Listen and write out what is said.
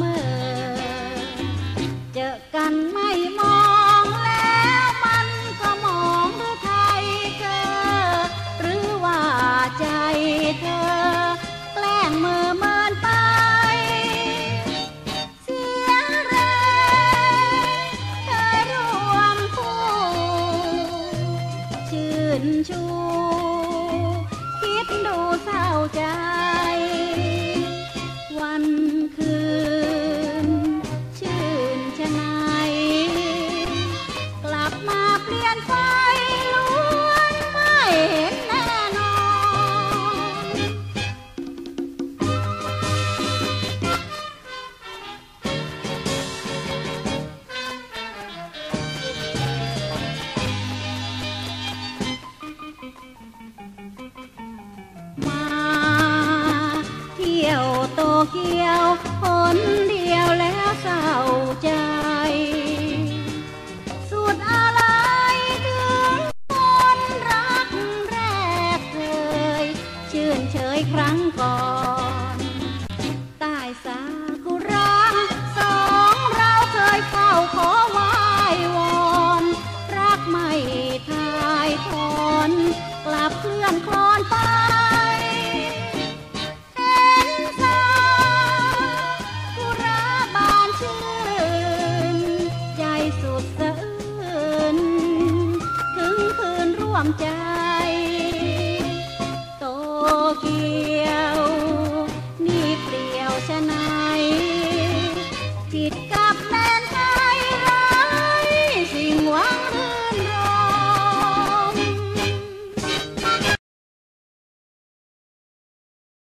มอ เจอกันไม่มองแล้วมันก็มองดูไทยเธอ หรือว่าใจเธอ แกล้งเมือมินไป เสียแรงเธอรวมผู้ชื่นชู ไฟล้วนไม่เแน่นอน มาเที่ยวโตเกียวคนเดียวแล้วเศร้าใจ งก่อนใต้สากุระสองเราเคยเฝ้าขอไหว้วอน รักไม่ทายทอนกลับเคลื่อนคลอ ยว นี่เปลี่ยวชะไหนผิดก